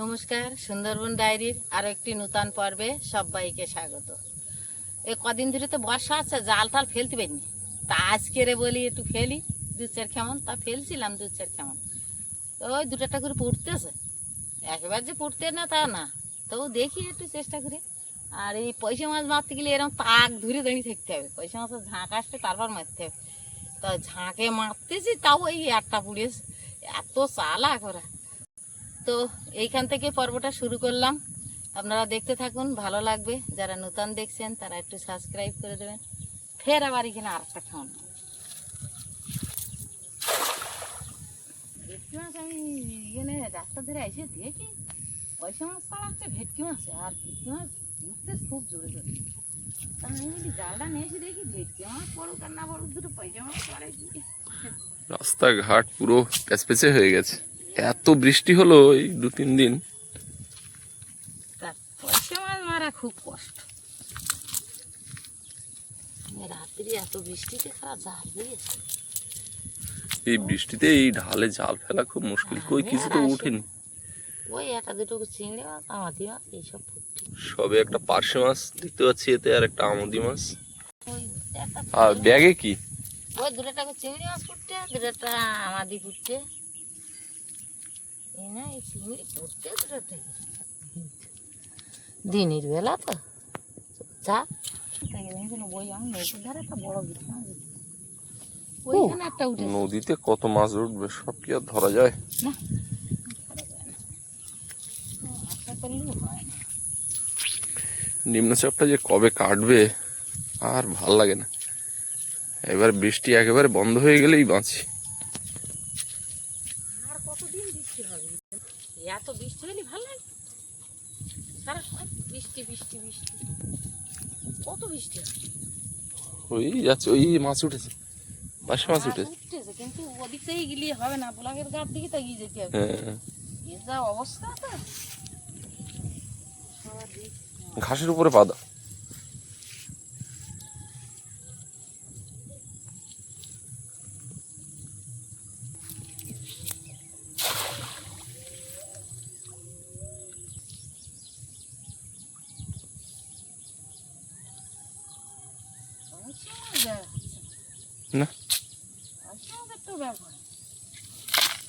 নমস্কার, সুন্দরবন ডায়েরির আরও একটি নূতন পর্বে সবাইকে স্বাগত। এ কদিন ধরে তো বর্ষা আছে, জাল টাল ফেলতে পারিনি। তা আজকে রে বলি একটু ফেলি দু চার কেমন তা ফেলছিলাম দু চার কেমন তো ওই দুটো একটা করে পড়তেছে। একবার যে পড়তে না তা না, তবু দেখি একটু চেষ্টা করে। আর এই পয়সা মাছ মারতে গেলে এরকম তাক ধরে দাঁড়িয়ে থাকতে হবে। পয়সা মাছের ঝাঁক আসবে তারপর মারতে হবে। তা ঝাঁকে মারতেছি, তাও এই একটা পুড়েছে। এত চালা ওরা। তো এইখান থেকে পর্বটা শুরু করলাম। আপনারা দেখতে থাকুন, ভালো লাগবে। যারা নতুন দেখছেন, তারা একটু সাবস্ক্রাইব করে দেবেন। ফের আবার এখানে আর একটা খাওয়ান ভেটকি মাছ আমি এখানে রাস্তা ধরে এসে দেখি। পয়সা মাছ চালাচ্ছে ভেটকি মাছ। আর ভেটকি মাছ উঠতে খুব জোরে জোরে। তা আমি জালটা নিয়ে এসে দেখি, ভেটকি মাছ পড়ুক আর না পড়ুক, দুটো পয়সা মাছ পড়ে রাস্তাঘাট পুরো প্যাচপেচে হয়ে গেছে। এত বৃষ্টি হলো এই দু তিন দিন মারা খুব কষ্ট। রাত্রি এত বৃষ্টিতে খারাপ জাল বুঝেছে এই বৃষ্টিতে এই ঢালে জাল ফেলা খুব মুশকিল। কই কিছু তো উঠেনি ওই একটা দুটো চিংড়ি মাছ আমাদি মাছ এইসব সবে একটা পার্শে মাছ দেখতে পাচ্ছি এতে আর একটা আমদি মাছ। আর ব্যাগে কি? ওই দুটো টাকা চিংড়ি মাছ ফুটছে দুটোটা আমাদি ফুটছে এই না এই চিংড়ি ফুটছে দুটো থেকে দিনের বেলা তো। নদীতে কত মাছ উঠবে সব কি আর ধরা যায়? না। নিম্নচাপটা যে কবে কাটবে আর ভালো লাগে না। এবার বৃষ্টি একেবারে বন্ধ হয়ে গেলেই বাঁচি আর কতদিন বৃষ্টি হবে এত বৃষ্টি হলে ভালো লাগে সারা সময় বৃষ্টি বৃষ্টি বৃষ্টি। কত বৃষ্টি ওই যাচ্ছে ওই মাছ উঠেছে। পাশে মাছ উঠেছে। উঠেছে কিন্তু ওদিক থেকে গেলে হবে না ব্লকের গাড় দিকে তো গিয়ে যেতে হবে। হ্যাঁ এ যা অবস্থা ঘাসের উপরে পাদা অনেক সময় যায় না অনেক সময় একটু ব্যবহার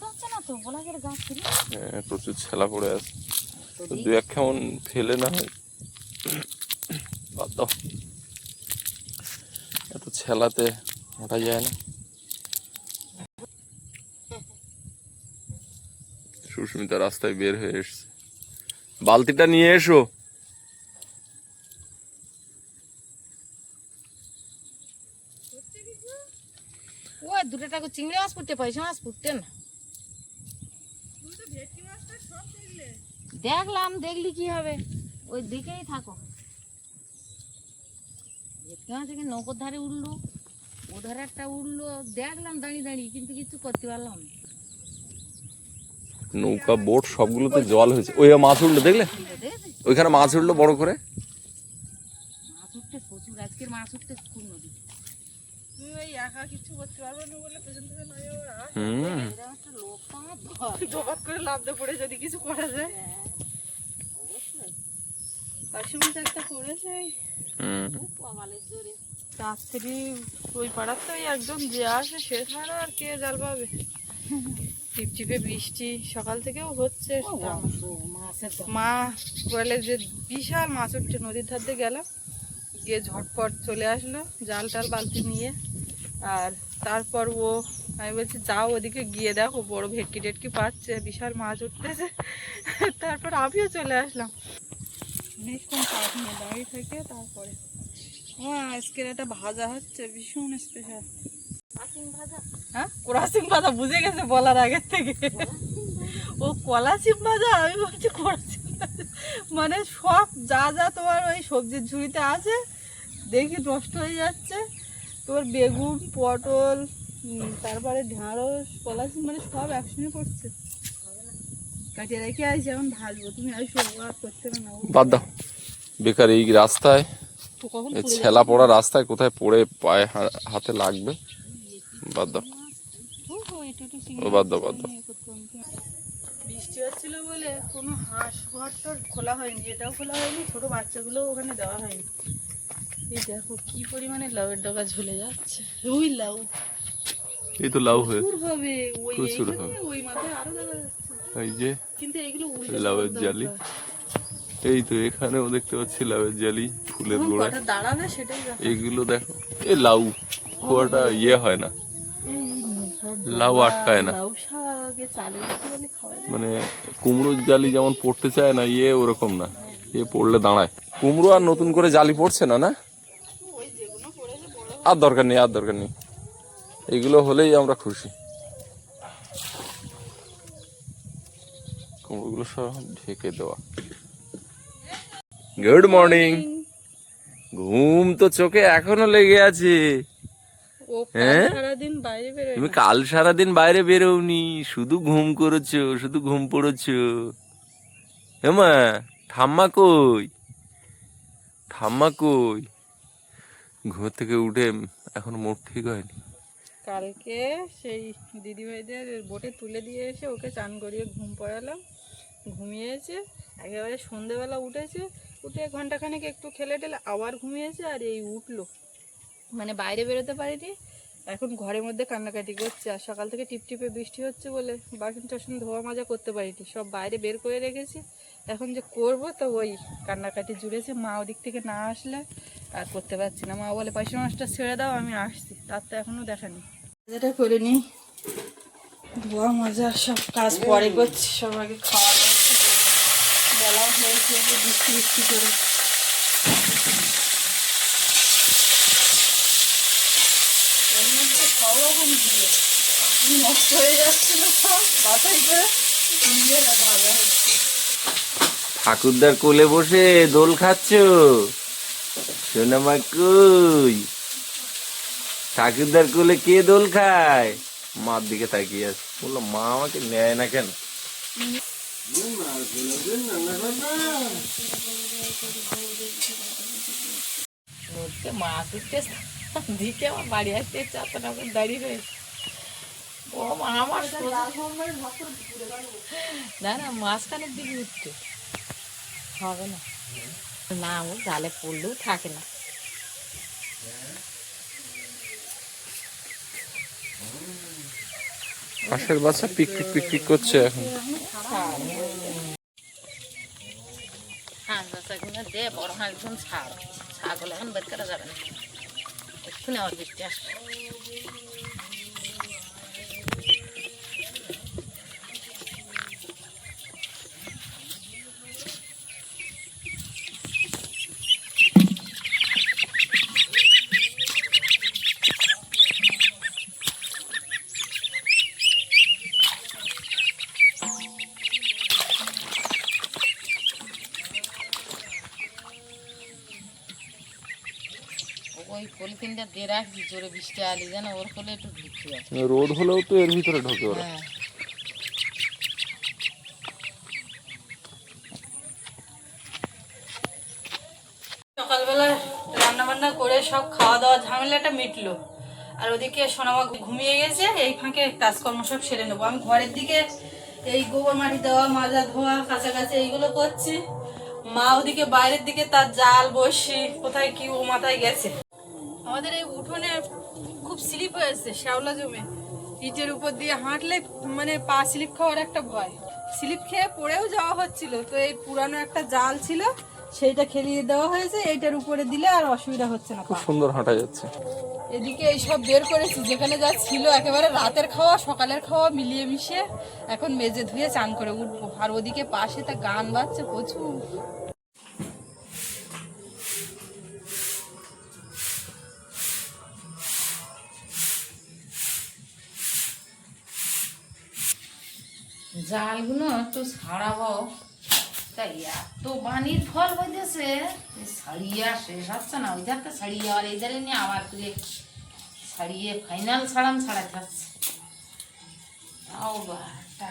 হচ্ছে না তো ব্লকের গাছ ছিল হ্যাঁ, প্রচুর ছেলা পড়ে আছে। তো দু। এক কেমন ফেলে না হয়। বাদ এত ছেলাতে হাঁটা যায় না। সুস্মিতা রাস্তায় বের হয়ে এসছে। বালতিটা নিয়ে এসো। ওই দুটো টাকা চিংড়ি মাছ ফুটতে পয়সা মাছ ফুটতে না। দেখলাম দেখলি কি হবে? ওই দিকেই থাকো। এখানে নৌকোর ধারে উঠল ও ধারে একটা উঠল দেখলাম দাঁড়িয়ে দাঁড়িয়ে কিন্তু কিছু করতে পারলাম নৌকা বোট সবগুলোতে জল হয়েছে। ওই মাছ উঠল দেখলে? ওইখানে মাছ উঠল বড় করে? মাছ উঠতে প্রচুর আজকের মাছ উঠতে কোন নদী একা কিছু করতে পারবে না বলে পেছন থেকে নয় ওরা হুম। লোক তো আমার ধর। ডবাক করে লাভতে পড়ে যদি কিছু করা যায় হ্যাঁ, অবশ্যই পাশে মাছ একটা রাত্রি ওই পাড়ার তো যে আসে সে ছাড়া আর কে জাল পাবে? টিপটিপে বৃষ্টি সকাল থেকেও হচ্ছে। মা বলে যে বিশাল মাছ উঠছে নদীর ধার দিয়ে গেল। গিয়ে ঝটপট চলে আসলো জাল টাল বালতি নিয়ে। আর তারপর ও আমি বলছি যাও ওদিকে গিয়ে দেখো বড় ভেটকি টেটকি পাচ্ছে বিশাল মাছ উঠতেছে তারপর আমিও চলে আসলাম। অনেকক্ষণ কাজ নিয়ে দাঁড়িয়ে থেকে তারপরে। ও আজকের একটা ভাজা হচ্ছে, ভীষণ স্পেশাল হ্যাঁ? কোরাসিং ভাজা বুঝে গেছে বলার আগে থেকে। ও কলা ভাজা? আমি বলছি ভাজা। মানে সব যা যা তোমার ওই সবজির ঝুড়িতে আছে, দেখি নষ্ট হয়ে যাচ্ছে। তোর বেগুন, পটল তারপরে ঢেঁড়স কলা মানে সব একসঙ্গে পড়ছে। কাটিয়ে রেখে আসি এখন ভাজবো। তুমি আর করতে না। বাদ দাও। বেকার এই রাস্তায় ছেলা পড়া রাস্তায় কোথায় পড়ে পায়ে হাতে লাগবে? বাদ দাও। ও, বাদ দাও, বাদ দাও। বৃষ্টি হচ্ছিল বলে কোনো হাঁস ঘর তোর খোলা হয়নি। এটাও খোলা হয়নি ছোট বাচ্চাগুলো ওখানে দেওয়া হয়নি। এই দেখো কি পরিমাণে লাউয়ের ডগা ঝুলে যাচ্ছে। ওই লাউ। এই তো লাউ হয়ে হবে। ওই মাথায় আরও দেখা যাচ্ছে এই যে এগুলো সব জালি। এই তো এখানেও দেখতে পাচ্ছি লাউয়ের জালি ফুলের দাঁড়াবে সেটাই দেখা এই লাউ খোয়াটা ইয়ে হয় না। লাউ আটকায় না। যায়। মানে কুমড়োর জালি যেমন পড়তে চায় না ইয়ে ওরকম না। এ পড়লে দাঁড়ায়। কুমড়ো আর নতুন করে জালি পড়ছে না না? আর দরকার নেই আর দরকার নেই। এগুলো হলেই আমরা খুশি। কুমড়োগুলো সব ঢেকে দেওয়া। গুড মর্নিং ঘুম তো চোখে এখনও লেগে আছে। হ্যাঁ? তুমি কাল সারাদিন বাইরে বেরোওনি শুধু ঘুম করেছ শুধু ঘুম পড়েছো। হেমা ঠাম্মা কই? ঠাম্মা কই? ঘুম থেকে উঠে এখনও মুখ ঠিক হয়নি। কালকে সেই দিদিভাইদের বোটে তুলে দিয়ে এসে ওকে চান করিয়ে ঘুম পড়ালাম। ঘুমিয়েছে একেবারে সন্ধেবেলা উঠেছে উঠে ঘন্টাখানেক একটু খেলে টেলে আবার ঘুমিয়েছে আর এই উঠল। মানে বাইরে বেরোতে পারিনি এখন ঘরের মধ্যে কান্নাকাটি করছে আর সকাল থেকে টিপটিপে বৃষ্টি হচ্ছে বলে বাসন টাসন ধোয়া মাজা করতে পারিনি সব বাইরে বের করে রেখেছি। এখন যে করব তো ওই কান্নাকাটি জুড়েছে মা ওদিক থেকে না আসলে আর করতে পারছি না। মা বলে পয়সা মাছটা ছেড়ে দাও আমি আসছি। তার তো এখনও দেখেনি যেটা করে নি ধোয়া মজা সব কাজ পরে করছি সব আগে খাওয়া। বৃষ্টি বৃষ্টি করে সব রকম দিয়ে নষ্ট হয়ে যাচ্ছিল সব বাছাই করে হবে ঠাকুরদার কোলে বসে দোল খাচ্ছ? সোনামা কই? ঠাকুরদার কোলে কে দোল খায়? মার দিকে তাকিয়ে আছে। বলল, মা আমাকে নেয় না কেন? মাছ উঠতে দিকে আমার বাড়ি আসতে চাপা করে দাঁড়িয়ে রয়েছে। ও আমার না না, মাঝখানের দিকে উঠতে হবে না। না, ও জালে পড়লেও থাকে না। পাশের বাচ্চা পিক পিক পিক পিক করছে এখন। ছাড়। ছাগল এখন বের করা যাবে না। এক্ষুনি আবার বৃষ্টি আসবে দিয়ে রাখছি জোরে বৃষ্টি আলি যেন ওর কোলে একটু ঢুকতে রোদ হলেও তো এর ভিতরে ঢোকে ওরা। হ্যাঁ। সকালবেলা করে সব খাওয়া দাওয়া ঝামেলাটা মিটলো। আর ওদিকে সোনামা ঘুমিয়ে গেছে এই ফাঁকে কাজকর্ম সব সেরে নেব। আমি ঘরের দিকে এই গোবর মাটি দেওয়া মাজা ধোয়া কাছাকাছি এইগুলো করছি। মা ওদিকে বাইরের দিকে তার জাল বসি কোথায় কি ও মাথায় গেছে। আমাদের এই উঠোনে খুব স্লিপ হয়েছে শ্যাওলা জমে। ইটের উপর দিয়ে হাঁটলে মানে পা স্লিপ খাওয়ার একটা ভয়। স্লিপ খেয়ে পড়েও যাওয়া হচ্ছিল তো এই পুরানো একটা জাল ছিল সেইটা খেলিয়ে দেওয়া হয়েছে এইটার উপরে দিলে আর অসুবিধা হচ্ছে না খুব সুন্দর হাঁটা যাচ্ছে। এদিকে এইসব বের করেছি যেখানে যা ছিল একেবারে রাতের খাওয়া সকালের খাওয়া মিলিয়ে মিশিয়ে এখন মেজে ধুয়ে চান করে উঠবো। আর ওদিকে পাশে তা গান বাজছে প্রচুর। জালগুলো একটু ছাড়াবো। তাই এত বানির ফল হইতেছে ছাড়িয়ে শেষ হচ্ছে না। ওই ধারটা ছাড়িয়ে আর এই ধারে নিয়ে আবার করে ছাড়িয়ে ফাইনাল ছাড়ান ছাড়াতে হচ্ছে। তাও বা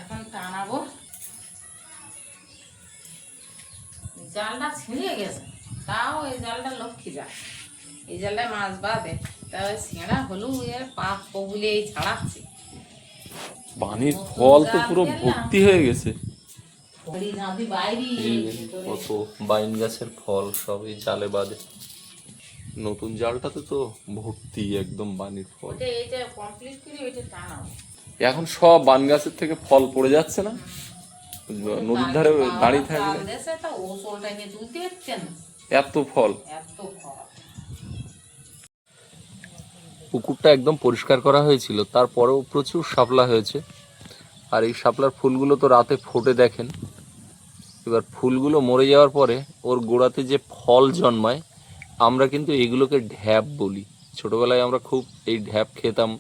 এখন টানাবো। জালটা ছিঁড়ে গেছে। তাও এই জালটা লক্ষ্মী জাল। এই জালটায় মাছ বাঁধে। তা ওই ছেঁড়া হলু এর পাপ বলে এই ছাড়াচ্ছি। পানির ফল তো পুরো ভর্তি হয়ে গেছে। কত বাইন গাছের ফল সবই জালে বাঁধে। নতুন জালটাতে তো ভর্তি একদম বানির ফল। এখন সব বান গাছের থেকে ফল পড়ে যাচ্ছে না? নদীর ধারে দাঁড়িয়ে পারছেন এত ফল। এত ফল। পুকুরটা একদম পরিষ্কার করা হয়েছিল, তারপরেও প্রচুর শাপলা হয়েছে। আর এই শাপলার ফুলগুলো তো রাতে ফোটে দেখেন। এবার ফুলগুলো মরে যাওয়ার পরে ওর গোড়াতে যে ফল জন্মায়, আমরা কিন্তু এগুলোকে ঢ্যাপ বলি। ছোটবেলায় আমরা খুব এই ঢ্যাপ খেতাম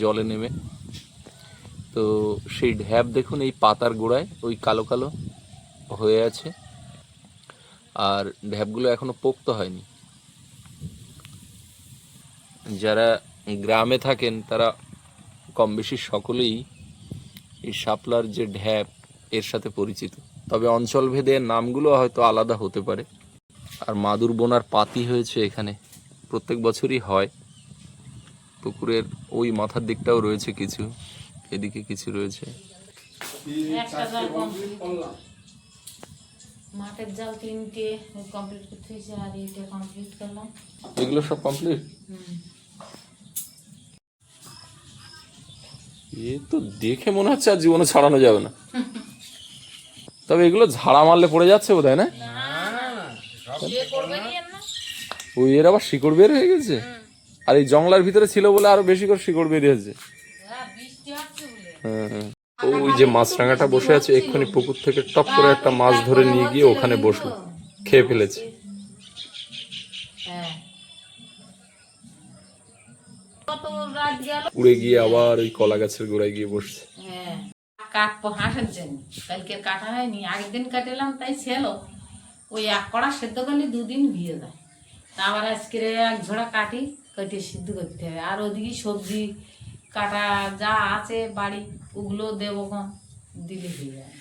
জলে নেমে। তো সেই ঢ্যাপ দেখুন এই পাতার গোড়ায়, ওই কালো কালো হয়ে আছে। আর ঢ্যাপগুলো এখনও পোক্ত হয়নি। যারা গ্রামে থাকেন তারা কম বেশি সকলেই এই শাপলার যে ঢ্যাপ এর সাথে পরিচিত। তবে অঞ্চল ভেদে নামগুলো হয়তো আলাদা হতে পারে। আর মাদুর বোনার পাতি হয়েছে এখানে। প্রত্যেক বছরই হয়। পুকুরের ওই মাথার দিকটাও রয়েছে কিছু। এদিকে কিছু রয়েছে। একটা জাল কমপ্লিট মাঠের জাল তিনটে কমপ্লিট করতে হয়েছে আর এইটা কমপ্লিট করলাম। এগুলো সব কমপ্লিট হুম। এ তো দেখে মনে হচ্ছে আর জীবনে ছাড়ানো যাবে না। তবে এগুলো ঝাড়া মারলে পড়ে যাচ্ছে বোধ হয় না? ওই এর আবার শিকড় বের হয়ে গেছে? আর এই জংলার ভিতরে ছিল বলে আরও বেশি করে শিকড় বেরিয়েছে হ্যাঁ, হ্যাঁ। ওই যে মাছরাঙাটা বসে আছে এক্ষুনি পুকুর থেকে টপ করে একটা মাছ ধরে নিয়ে গিয়ে ওখানে বসল খেয়ে ফেলেছে। উড়ে গিয়ে আবার ওই কলা গাছের গোড়ায় গিয়ে বসছে। হ্যাঁ কাটবো হাঁসের জন্য। কালকে কাটা হয়নি আগের দিন কাটালাম তাই ছিল। ওই এক কড়া সেদ্ধ করলে দুদিন ভিজে যায়। তা আবার আজকে এক ঝোড়া কাটি কেটে সিদ্ধ করতে হবে। আর ওদিকে সবজি কাটা যা আছে বাড়ি ওগুলো দেবো কম দিলে হয়ে যায়।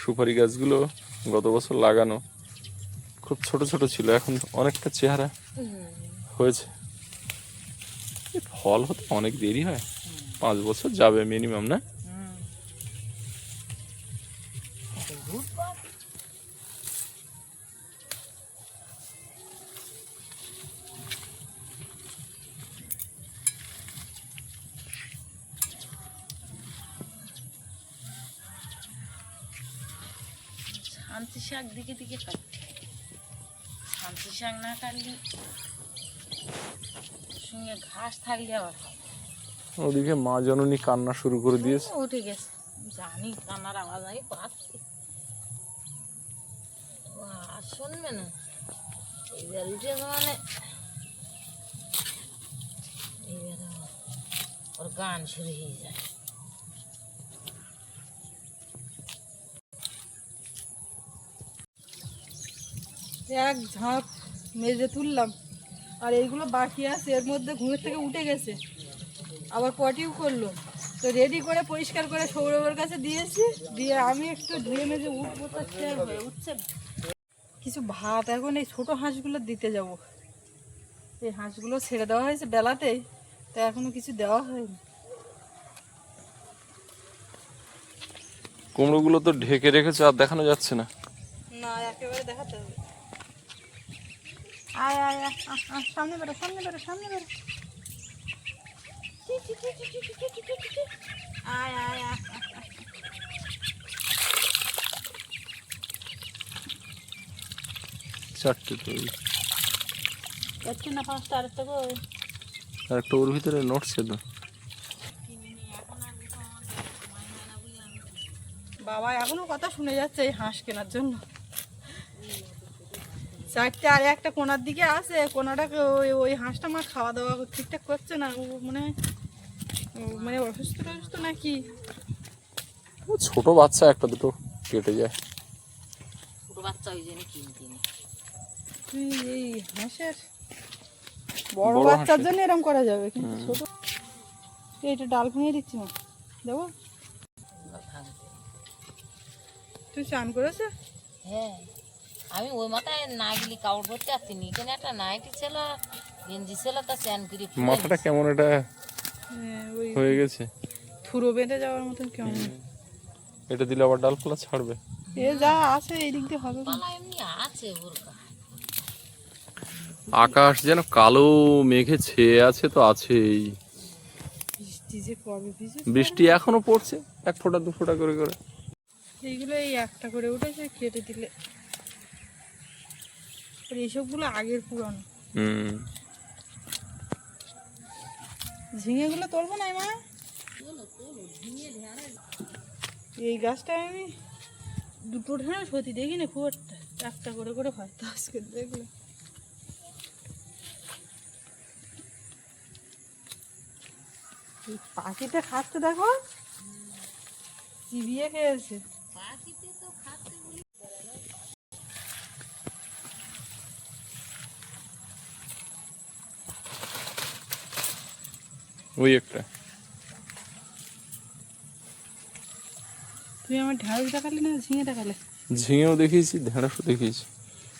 সুপারি গাছগুলো গত বছর লাগানো খুব ছোট ছোট ছিল, এখন অনেকটা চেহারা হয়েছে। ফল হতে অনেক দেরি হয়, পাঁচ বছর যাবে মিনিমাম না? দিকে দিকে কাটতে শান্তি শাক না কাটলে সঙ্গে ঘাস থাকলে আবার ওদিকে মা জননী কান্না শুরু করে দিয়েছে। উঠে গেছে জানি কান্নার আওয়াজ আমি পাচ্ছি ও আর শুনবে না? এইবার উঠে মানে। এইবার ওর গান শুরু হয়ে যায়। এক ঝাঁপ মেজে তুললাম। আর এইগুলো বাকি আছে এর মধ্যে ঘুমের থেকে উঠে গেছে। আবার পটিও করল। তো রেডি করে পরিষ্কার করে সৌরভের কাছে দিয়েছি। দিয়ে আমি একটু ধুয়ে মেজে উঠবো তো হয়ে উঠছে কিছু ভাত এখন এই ছোটো হাঁসগুলো দিতে যাব। এই হাঁসগুলো ছেড়ে দেওয়া হয়েছে বেলাতেই তা এখনও কিছু দেওয়া হয়নি। কুমড়োগুলো তো ঢেকে রেখেছে আর দেখানো যাচ্ছে না। না একেবারে দেখাতে হবে। আয় আয় সামনে বেরো সামনে বেরো সামনে বেরো। আয় আয় না পাঁচটা আর ভিতরে বাবা এখনও কথা শুনে যাচ্ছে এই হাঁস কেনার জন্য। চারটে আর একটা কোনার দিকে আছে কোনাটাকে ওই ওই হাঁসটা মা খাওয়া দাওয়া ঠিকঠাক করছে না ও মনে ও মানে অসুস্থ টসুস্থ নাকি? ও ছোট বাচ্চা একটা দুটো কেটে যায়। ছোটো বাচ্চা ওই জন্য কিনতে এই হাঁসের বড় বাচ্চার জন্য এরকম করা যাবে কিন্তু ছোট এই এটা ডাল ভেঙে দিচ্ছি না দেবো? তুই চান করেছে? হ্যাঁ। আমি ওই মাথায় না গেলি কাউট করতে আসছিনি এখানে একটা নাইটি ছিল গেঞ্জি ছিল তা স্যান করে মাথাটা কেমন এটা? হ্যাঁ, হয়ে গেছে। থুরো বেঁধে যাওয়ার মতন কেমন? এটা দিলে আবার ডালপালা ছাড়বে। এ যা আছে এই দিক দিয়ে হবে। এমনি আছে ওর আকাশ যেন কালো মেঘে ছেয়ে আছে তো আছেই। বৃষ্টি এখনও পড়ছে এক ফোঁটা দু ফোঁটা করে করে। এইগুলো এই একটা করে উঠেছে কেটে দিলে। আর এইসবগুলো আগের পুরানো। হুম। ঝিঙেগুলো তুলবো না মা এই গাছটা আমি দুটো ঢেঁড়স হতি দেখিনি খুব একটা। একটা করে করে হয় তো আজকে দেখল। পাখিটা খাচ্ছে দেখো চিবিয়ে খেয়েছে। ওই একটা। তুই আমার ঢেঁড়স দেখালি না ঝিঙে দেখালে? ঝিঙেও দেখিয়েছি ঢেঁড়সও দেখিয়েছি।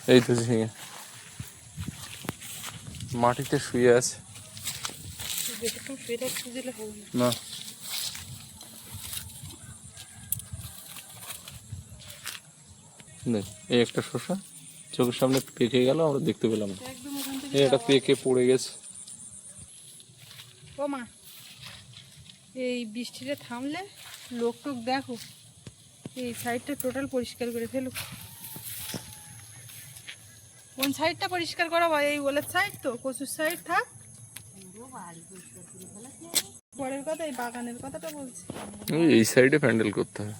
এই তো ঝিঙে। মাটিতে শুয়ে আছে। না। দেখ, এই একটা শসা চোখের সামনে পেকে গেল আমরা দেখতে পেলাম না। একটা পেকে পড়ে গেছে। ও মা এই বৃষ্টিটা থামলে লোক টোক দেখো এই সাইডটা টোটাল পরিষ্কার করে ফেলো কোন সাইডটা পরিষ্কার করা হয়? এই ওলের সাইড তো? কচুর সাইড থাক। পরের কথা এই বাগানের কথাটা বলছি। এই সাইডে প্যান্ডেল করতে হবে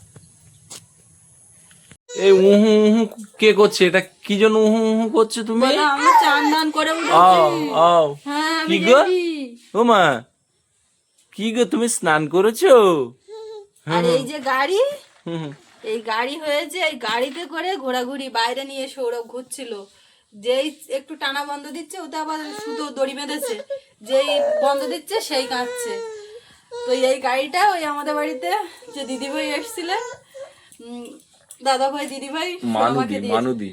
এই উহু উহু কে করছে? এটা কি জন্য উহু উহু করছে তুমি? আমি চান দান করে আও আও। হ্যাঁ কি গো? ও মা কি গো তুমি স্নান করেছ? আর এই যে গাড়ি। এই গাড়ি হয়েছে এই গাড়িতে করে ঘোরাঘুরি বাইরে নিয়ে সৌরভ ঘুরছিল। যেই একটু টানা বন্ধ দিচ্ছে ওতে আবার সুতো দড়ি বেঁধেছে। যেই বন্ধ দিচ্ছে সেই কাঁদছে। তো এই গাড়িটা ওই আমাদের বাড়িতে যে দিদিভাই এসছিলেন উম, দাদা ভাই দিদিভাই মানুদি সোনামাকে দিয়েছে। মানুদি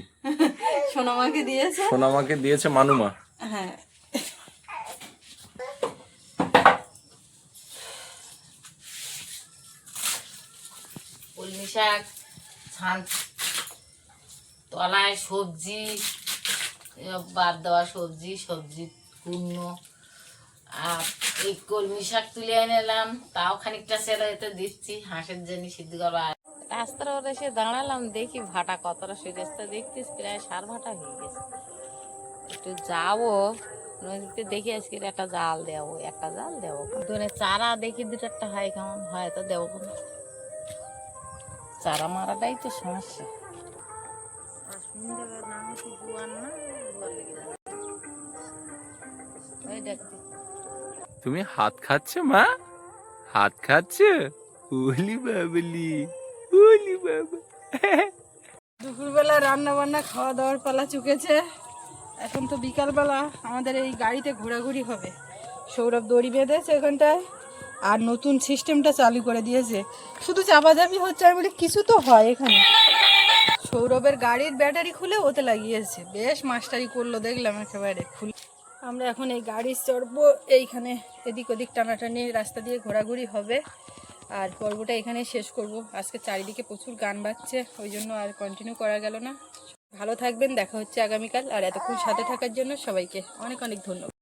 সোনামাকে দিয়েছে। সোনামাকে দিয়েছে মানুমা। হ্যাঁ। কলমি শাক ছান তলায় সবজি বাদ দেওয়া সবজি সবজি পূর্ণ আর এই কলমি শাক তুলে এনে এলাম। তাও খানিকটা সেরা এতে দিচ্ছি হাঁসের জন্য সিদ্ধ আর রাস্তার ওর এসে দাঁড়ালাম দেখি ভাটা কতটা সেরেস্তা দেখতিস প্রায় সার ভাটা হয়ে গেছে। একটু যাব নদীতে দেখি আজকে একটা জাল দেবো একটা জাল দেবো। চারা দেখি দুটো একটা হয় কেমন হয় তো দেবো কোনো চারা মারাটাই তো সমস্যা। তুমি হাত খাচ্ছ মা? হাত খাচ্ছ? ওলি বাবলি ওলি বাবা দুপুরবেলা রান্না বান্না খাওয়া দাওয়ার পালা চুকেছে। এখন তো বিকালবেলা আমাদের এই গাড়িতে ঘোরাঘুরি হবে। সৌরভ দড়ি বেঁধেছে এখানটায় আর নতুন সিস্টেমটা চালু করে দিয়েছে। শুধু চাপাচাপি হচ্ছে, আমি বলি কিছু তো হয় এখানে। সৌরভের গাড়ির ব্যাটারি খুলে ওতে লাগিয়েছে। বেশ মাস্টারি করল, দেখলাম একেবারে খুলে। আমরা এখন এই গাড়ি চড়বো, এইখানে এদিক ওদিক টানাটানি রাস্তা দিয়ে ঘোরাঘুরি হবে। আর পর্বটা এখানে শেষ করব। আজকে চারিদিকে প্রচুর গান বাজছে, ওই জন্য আর কন্টিনিউ করা গেল না। ভালো থাকবেন, দেখা হচ্ছে আগামীকাল। আর এতক্ষণ সাথে থাকার জন্য সবাইকে অনেক অনেক ধন্যবাদ।